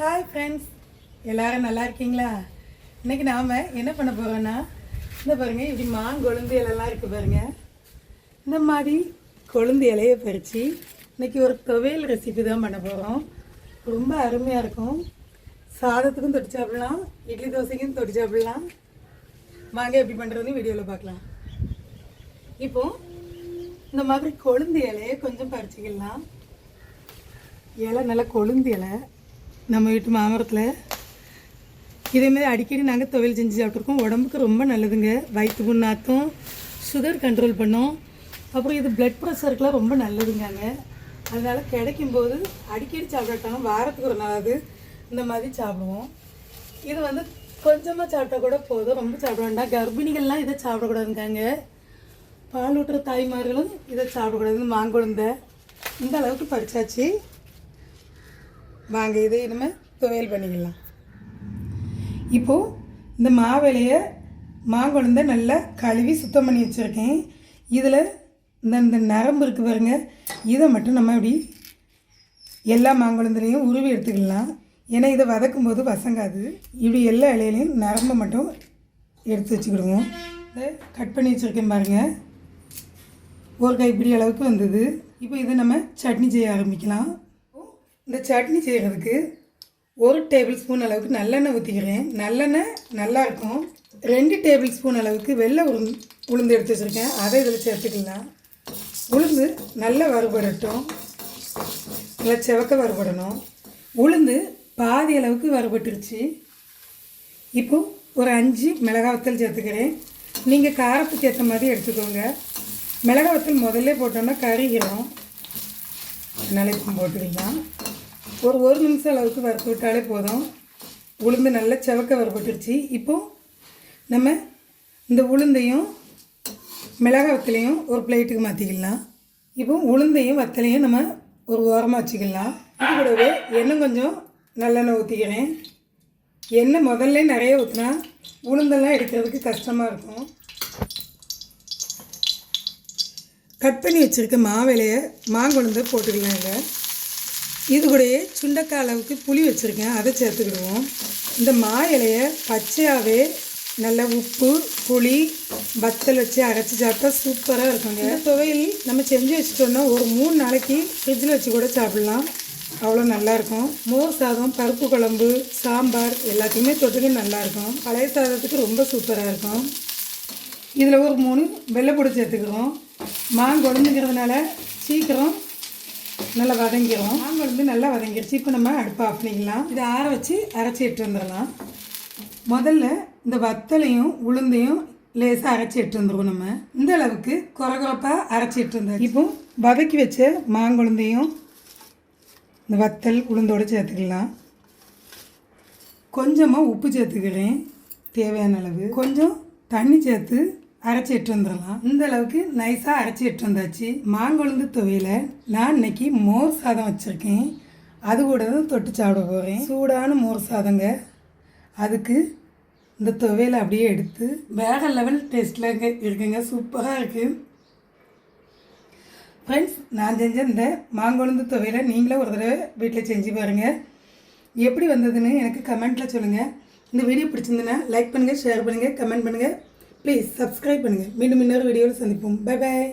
Hi friends எல்லோரும் நல்லா இருக்கீங்களா? இன்னைக்கு நாம் என்ன பண்ண போகிறோன்னா இந்த பாருங்கள் இப்படி மாங்கொழுந்து இலைலாம் இருக்குது பாருங்கள் இந்த மாதிரி கொழுந்து இலையை பறித்து இன்னைக்கு ஒரு துவையல் ரெசிபி தான் பண்ண போகிறோம் ரொம்ப அருமையாக இருக்கும். சாதத்துக்கும் தொட்டு சாப்பிடலாம் இட்லி தோசைக்கும் தொட்டு சாப்பிடலாம் வாங்க எப்படி பண்ணுறதுன்னு வீடியோவில் பார்க்கலாம். இப்போ இந்த மாதிரி கொழுந்து இலையை கொஞ்சம் பறிச்சிக்கலாம். இலை நல்லா கொழுந்து இலை. நம்ம வீட்டு மாமரத்தில் இதேமாதிரி அடிக்கடி நாங்கள் துவையல் செஞ்சு சாப்பிட்ருக்கோம் உடம்புக்கு ரொம்ப நல்லதுங்க. வயிற்று புண்ணாத்தும் சுகர் கண்ட்ரோல் பண்ணும். அப்புறம் இது பிளட் ப்ரெஷருக்குலாம் ரொம்ப நல்லதுங்காங்க. அதனால் கிடைக்கும்போது அடிக்கடி சாப்பிடட்டாலும் வாரத்துக்கு ஒரு நாளாவது இந்த மாதிரி சாப்பிடுவோம். இது வந்து கொஞ்சமாக சாப்பிட்டா கூட போதும். ரொம்ப சாப்பிட வேண்டாம். கர்ப்பிணிகள்லாம் இதை சாப்பிடக்கூடாதுங்காங்க. பால் ஊட்டுற தாய்மார்களும் இதை சாப்பிடக்கூடாது மாங்குழந்தை. இந்த அளவுக்கு பறிச்சாச்சு வாங்க இதை நம்ம துவையல் பண்ணிக்கலாம். இப்போது இந்த மாவிலையை மாங்குழந்தை நல்லா கழுவி சுத்தம் பண்ணி வச்சுருக்கேன். இதில் இந்த இந்த நரம்பு இருக்குது பாருங்க இதை மட்டும் நம்ம இப்படி எல்லா மாங்கொழுந்துலையும் உருவி எடுத்துக்கலாம். ஏன்னா இதை வதக்கும் போது வசங்காது இப்படி எல்லா இலையிலையும் நரம்பை மட்டும் எடுத்து வச்சுக்கிடுவோம். இதை கட் பண்ணி வச்சுருக்கேன் பாருங்கள் ஒரு கைப்பிடி அளவுக்கு வந்தது. இப்போ இதை நம்ம சட்னி செய்ய ஆரம்பிக்கலாம். இந்த சட்னி செய்கிறதுக்கு ஒரு டேபிள் ஸ்பூன் அளவுக்கு நல்லெண்ணெய் ஊற்றிக்கிறேன் நல்லெண்ணெய் நல்லா இருக்கும். ரெண்டு டேபிள் ஸ்பூன் அளவுக்கு வெள்ளை உளுந்து உளுந்து எடுத்து வச்சுருக்கேன். அதை இதில் சேர்த்துக்கலாம். உளுந்து நல்லா வறுபடட்டும். நல்லா செவக்க வறுபடணும். உளுந்து பாதி அளவுக்கு வறுபட்டுருச்சு. இப்போ ஒரு அஞ்சு மிளகாய் வத்தல் சேர்த்துக்கிறேன். நீங்கள் காரத்துக்கு ஏற்ற மாதிரி எடுத்துக்கோங்க. மிளகா வத்தல் முதல்ல போட்டோன்னா கறிகிறோம் அதனால் இப்போ போட்டுக்கலாம். ஒரு ஒரு நிமிஷம் அளவுக்கு வறுத்து விட்டாலே போதும். உளுந்து நல்லா செவக்க வறுபட்டுருச்சு. இப்போது நம்ம இந்த உளுந்தையும் மிளகாய் வத்தலையும் ஒரு பிளேட்டுக்கு மாற்றிக்கலாம் இப்போ உளுந்தையும் வத்தலையும் நம்ம ஒரு ஓரமாக வச்சுக்கலாம். இது கூடவே எண்ணெய் கொஞ்சம் நல்லெண்ணெய் ஊற்றிக்கிறேன் எண்ணெய் முதல்ல நிறைய ஊற்றினா உளுந்தெல்லாம் எடுக்கிறதுக்கு கஷ்டமாக இருக்கும். கட் பண்ணி வச்சுருக்க மாவிலையை மாங்கொழுந்தை போட்டுக்கலாம் இது. இது கூடயே சுண்டக்காய் அளவுக்கு புளி வச்சுருக்கேன். அதை சேர்த்துக்கிடுவோம். இந்த மா இலையை பச்சையாகவே நல்ல உப்பு புளி வத்தல் வச்சு அரைச்சி சாப்பிட்டா சூப்பராக இருக்குங்க. இந்த துவையல் நம்ம செஞ்சு வச்சுட்டோம்னா ஒரு மூணு நாளைக்கு ஃப்ரிட்ஜில் வச்சு கூட சாப்பிட்லாம். அவ்வளோ நல்லாயிருக்கும் மோர் சாதம் பருப்பு குழம்பு சாம்பார் எல்லாத்தையுமே தொட்டுக்க நல்லாயிருக்கும் பழைய சாதத்துக்கு ரொம்ப சூப்பராக இருக்கும். இதில் ஒரு மூணு வெள்ளைப்பொடி சேர்த்துக்கிறோம் மாங்கொழுந்துங்கிறதுனால சீக்கிரம் நல்லா வதங்கிடும் மாங்கொழுந்து நல்லா வதங்கிடுச்சு இப்போ நம்ம அடுப்பை ஆஃப் பண்ணிக்கலாம். இதை ஆற வச்சு அரைச்சி எடுத்து வந்துடலாம். முதல்ல இந்த வத்தலையும் உளுந்தையும் லேசாக அரைச்சி எடுத்து வந்துடுவோம் நம்ம. இந்த அளவுக்கு குறகுறப்பாக அரைச்சி எடுத்து இருந்தோம் இப்போ வதக்கி வச்ச மாங்குழந்தையும் இந்த வத்தல் உளுந்தோடு சேர்த்துக்கலாம். கொஞ்சமாக உப்பு சேர்த்துக்கிறேன். தேவையான அளவு. கொஞ்சம் தண்ணி சேர்த்து அரைச்சி எட்டு வந்துடலாம். இந்த அளவுக்கு நைஸாக அரைச்சி எட்டு வந்தாச்சு. மாங்கொழுந்து துவையில் நான் இன்னைக்கு மோர் சாதம் வச்சுருக்கேன். அது கூட தான் தொட்டு சாப்பிட போகிறேன் சூடான மோர் சாதங்க. அதுக்கு இந்த துவையலை அப்படியே எடுத்து வேறு லெவல் டேஸ்ட்டில் இருக்குங்க. சூப்பராக இருக்குது ஃப்ரெண்ட்ஸ் நான் செஞ்ச இந்த மாங்கொழுந்து துவையில நீங்களும் ஒரு தடவை வீட்டில் செஞ்சு பாருங்கள் எப்படி வந்ததுன்னு எனக்கு கமெண்ட்டில் சொல்லுங்கள் இந்த வீடியோ பிடிச்சிருந்துன்னா லைக் பண்ணுங்கள் ஷேர் பண்ணுங்கள் கமெண்ட் பண்ணுங்கள் ப்ளீஸ் சப்ஸ்கிரைப் பண்ணுங்கள் மீண்டும் இன்னொரு வீடியோவில் சந்திப்போம். Bye bye